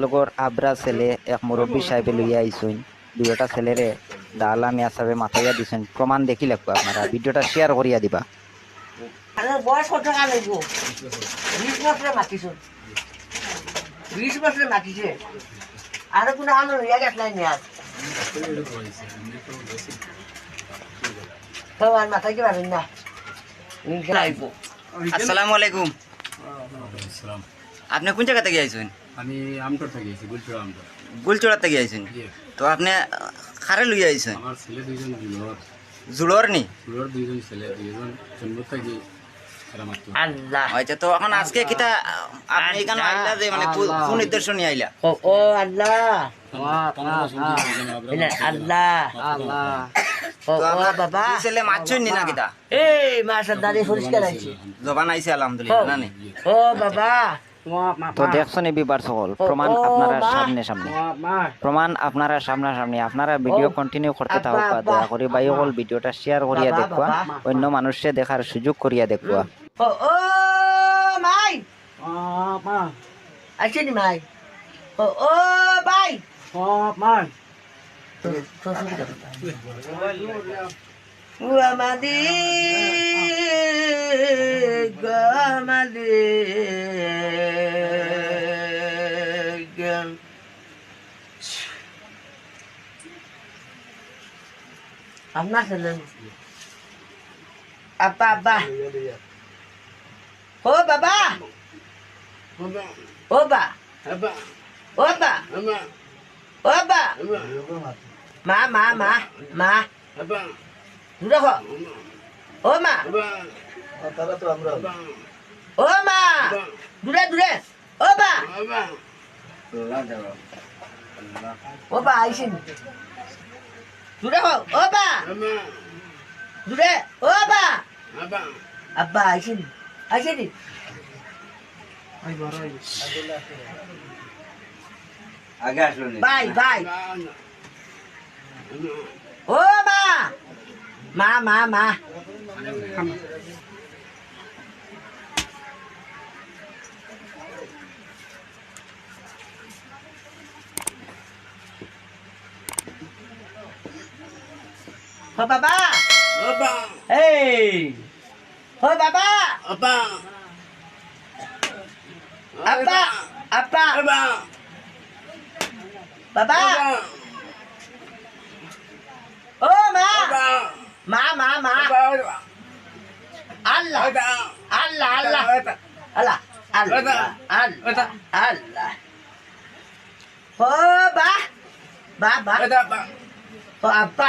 লগর আবরা ছেলে এক মুরব্বী সাহেবে লইয়া আইসুন। দুইটা ছেলেরে দালা মিয়া সাহেবে মাথাইয়া দিছেন। প্রমাণ দেখি লাগবো আপনারা। ভিডিওটা শেয়ার করিয়া দিবা। বয়স কত টাকা লাগবো বিশ বছরে মাতিছো। বিশ বছরে মাতিছে। আর কোনো আলো হইয়া গেছ নাই নিয়ে তো আর মাথায় কি পারেন না? আসসালামু আলাইকুম। আপনি কোন জায়গা থেকে আইসুন আমি আমটোর থেকে গুলচুরা আমটোর। গুলচড়া থেকে ইয়ে, তো আপনি খারে লইয়া আইসুন আমার ছেলে দুইজন জুলোর জুড়র নি জুলোর দুইজন ছেলে দুইজন জন্ম থেকে আল্লাহ। আচ্ছা তো এখন আজকে কিতা আপনি এখানে আইলা যে মানে কোন নিয়ে আইলা? ও আল্লাহ। আল্লাহ। বাবা। ছেলে নি না কিতা? এই মাসের দাঁড়িয়ে পরিষ্কার আছে জবান আইছে আলহামদুলিল্লাহ না? ও বাবা। তো দেখছেন এই বিবার সকল? প্রমাণ ও, আপনারা। সামনে সামনে। প্রমাণ আপনারা সামনা সামনে আপনারা ভিডিও কন্টিনিউ করতে থাকুক। দয়া করে ভাই সকল ভিডিওটা শেয়ার করিয়া দেখবা অন্য মানুষে দেখার সুযোগ করিয়া দেখবা ও ও মাই। আসেনি মাই? ও ও ভাই আমাদি আপনার ছেলে আব্বা আব্বা ও বাবা ও বা ও বা ও বা মা মা মা মা দূরে হ ও মা ও মা দূরে দূরে ও বা ও বা আইসিন দূরে হ ও বা। দূরে ও বা। আব্বা। আইসিন আইসিনি। আগে আসলো বাই বাই। ও মা মা মা। মা ও বাবা এই ও বাবা আব্বা আব্বা বাবা ও মা মা মা মা আল্লাহ আল্লাহ আল্লাহ আল্লাহ আল্লাহ আল্লাহ আল্লাহ ও বা বা বা ও আব্বা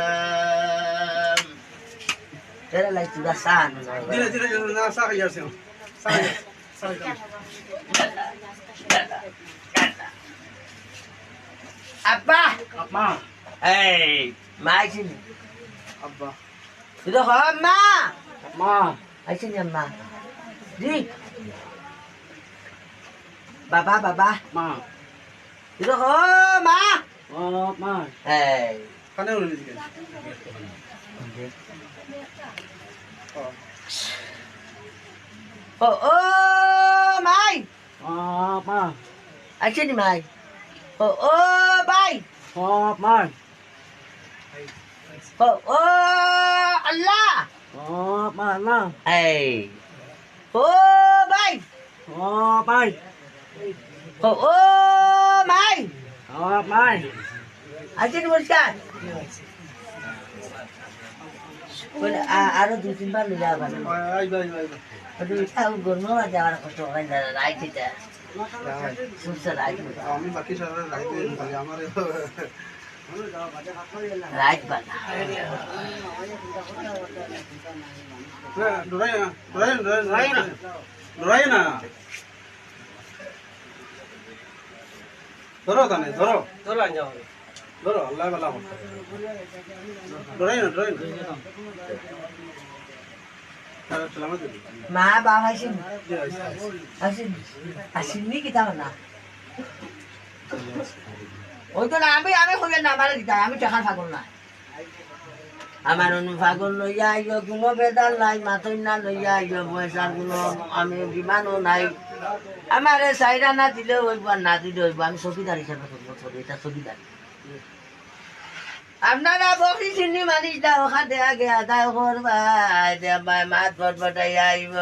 Pasara Galisa Dar Salam Qadir bin Dar Salam Era la sudah sana. Apa? Apa? Hey, mai sini. Apa? Sudah lama. Ma. Ay sini ma. Di. Baba, baba. Ma. Sudah lama. Oh, ma. ma. Hey. Ờ ơ mày. Ờ ba. anh xin đi mày. Ờ ơ bay. Ờ mày. Ờ ơ Allah. Ờ ba Allah. Ê. Ờ bay. Ờ bay. Ờ ơ mày. Ờ mày. anh xin đi mày. আরও দুই তিনবার যাবেন তাও গর্ম যাওয়ার কষ্ট হয় না রাইতে সুস্থ রাইতে আমি বাকি সারা রাইতে আমার রাইট বানা। ডরাই না ডরাই না ডরাই না ডরাই না। ধরো তানে ধরো। ধরো আল্লাহ ডরাই না ডরাই না। মা বাবা আসেন। আসেন আসেননি কি তাও না? ওই তো না আমি আমি হইলে না আমার দিতা আমি টাকার পাগল না। আমার অনু লইয়া কোনো বেদাল নাই মাথই না লইয়া আইলো পয়সার কোনো আমি বিমানও নাই। আমারে চাইরা না দিলে হইব না দিলে হইব। আমি চকিদার হিসাবে করব এটা চকিদারি আপনারা বকি চিনি মানিস দা ওখান থেকে আগে আদায় করবাই দে ভাই মাত ফট ফটাই আইব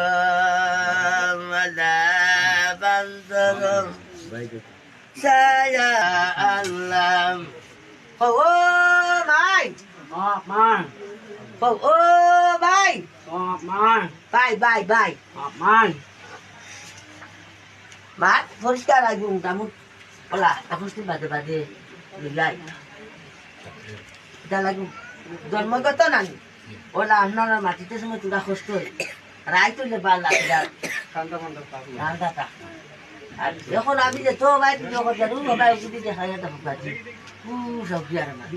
সায়া আল্লাহ। ও ভাই। ও ভাই। oh man. মাত পরিষ্কার রাখব মোটামুট ওলা একুশটি বাদে বাদে মিলাই। লাগবে জন্মগত নানি। ওলা আপনারা মাটিতে সময় তুলা কষ্ট রায় তুলে লাগে পাবো। রান্দাটা আর এখন আমি যে তো ভাই তুমি কথা রুম ভাই উঠি দেখা যায় দেখো গাছি সব আর আমার।